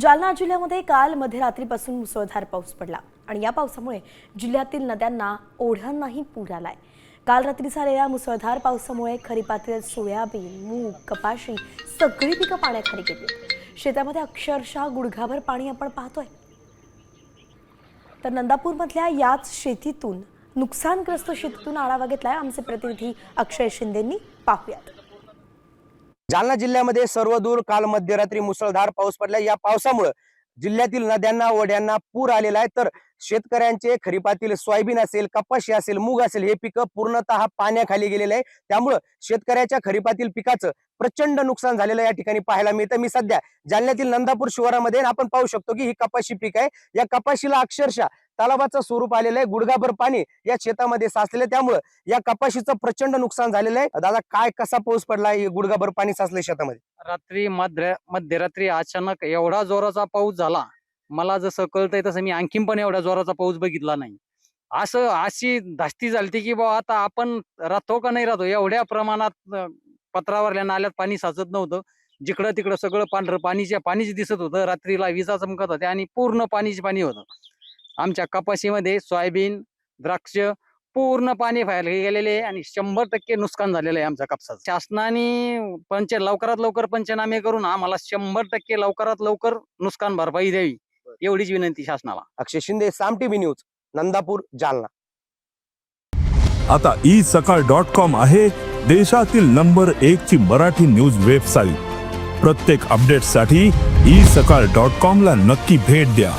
जालना जिल्ह्यामध्ये काल मध्यरात्रीपासून मुसळधार पाऊस पडला. आणि या पावसामुळे जिल्ह्यातील नद्यांना ओढ्यांनाही पूर आलाय. काल रात्री झालेल्या मुसळधार पावसामुळे खरीपातील सोयाबीन मूग कपाशी सगळी पिकं पाण्याखाली गेली. शेतामध्ये अक्षरशः गुडघाभर पाणी आपण पाहतोय. तर नंदापूरमधल्या याच शेतीतून नुकसानग्रस्त शेतीतून आढावा घेतलाय आमचे प्रतिनिधी अक्षय शिंदेंनी. पाहूयात. जालना जिल्ह्यामध्ये सर्वदूर काल मध्यरात्री मुसळधार पाऊस पडला. या पावसामुळे जिल्ह्यातील नद्यांना ओढ्यांना पूर आलेला आहे. तर शेतकऱ्यांचे खरीपातील सोयाबीन असेल कपाशी असेल मूग असेल हे पिकं पूर्णतः पाण्याखाली गेलेले आहे. त्यामुळं शेतकऱ्याच्या खरीपातील पिकाचं प्रचंड नुकसान झालेलं या ठिकाणी पाहायला मिळतं. मी सध्या जालन्यातील नंदापूर शिवारामध्ये आपण पाहू शकतो की ही कपाशी पीक आहे. या कपाशीला अक्षरशः तलावाचं स्वरूप आलेलं आहे. गुडघाभर पाणी या शेतामध्ये साचलेलं त्यामुळे त्यामुळं या कपाशीचं प्रचंड नुकसान झालेलं आहे. दादा काय कसा पाऊस पडला गुडघाभर पाणी साचलंय शेतामध्ये? रात्री मध्य मध्यरात्री अचानक एवढा जोराचा पाऊस झाला. मला जसं कळतंय तसं मी आणखीन पण एवढ्या जोराचा पाऊस बघितला नाही. असं अशी धास्ती झालती की बाबा आता आपण राहतो का नाही राहतो? एवढ्या प्रमाणात पत्रावरल्या नाल्यात पाणी साचत नव्हतं. जिकडं तिकडं सगळं पांढरं पाणीच्या पाणीच दिसत होतं. रात्रीला विजा चमकत होत्या आणि पूर्ण पाणीच पाणी होतं. आमच्या कपाशीमध्ये सोयाबीन द्राक्ष पूर्ण पाणी व्हायला गेलेले आहे आणि शंभर टक्के नुकसान झालेलं आहे आमच्या कापसाचं. शासनाने पंच लवकरात लवकर पंचनामे करून आम्हाला शंभर टक्के लवकरात लवकर नुकसान भरपाई द्यावी एवढीच विनंती शासनाला. Akshay Shinde Saam TV news Nandapur Jalna. आता ई सकाळ डॉट कॉम आहे देशातील नंबर एक ची मराठी न्यूज वेबसाईट. प्रत्येक अपडेटसाठी ई सकाळ डॉट कॉम ला नक्की भेट द्या.